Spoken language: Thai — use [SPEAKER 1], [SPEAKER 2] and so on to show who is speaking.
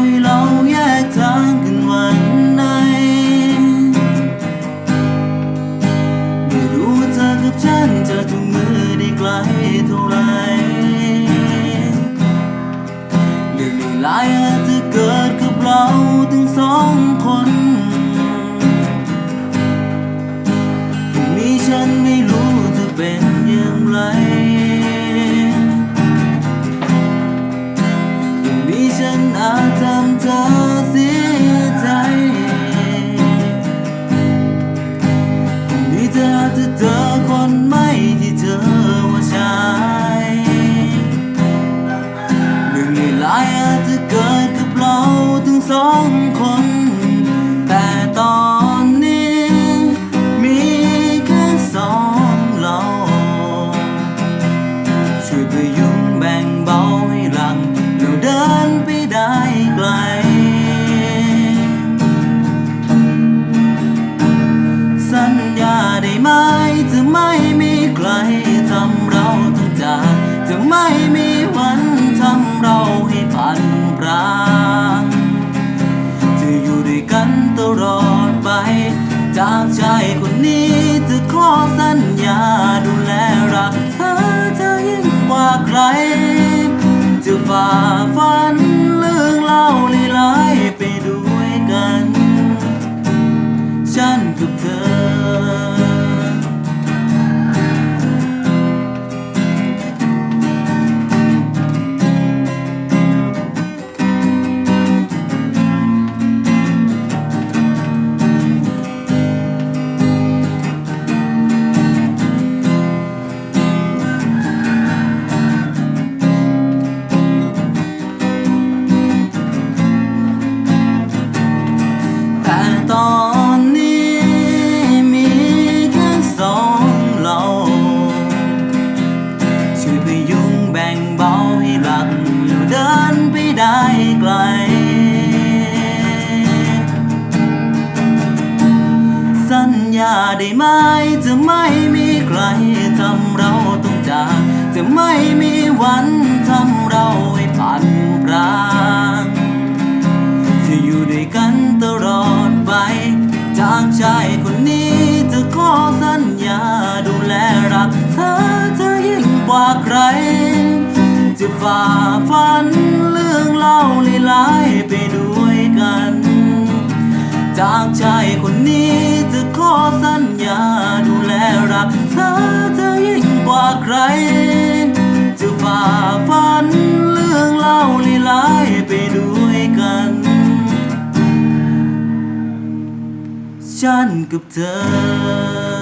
[SPEAKER 1] ให้เราแยกทางกันวันไหนไม่รู้เธอกับฉันจะจูงมือได้ไกลเท่าไรเรื่องหลายอาจจะเกิดกับเราถึงสองคนคงมีฉันไม่รู้จะเป็น นี้จะขอสัญญาดูแลรักเธอเธอยิ่งกว่าใคร จะฝ่าฟันเรื่องเล่าลีลายไปด้วยกัน ฉันกับเธอาได้ไหม จะไม่มีใครทำเราต้องจากจะไม่มีวันทำเราให้ผ่านพรางจะอยู่ด้วยกันตลอดไป จากชายคนนี้จะขอสัญญาดูแลรักเธอเธอยิ่งกว่าใคร จะฝ่าฟันเรื่องเล่าหลายไปด้วยกัน จากชายคนนี้ สัญญาดูแลรักเธอเธอยิ่งกว่าใคร จะฝ่าฟันเรื่องเล่าลี้ลายไปด้วยกัน ฉันกับเธอ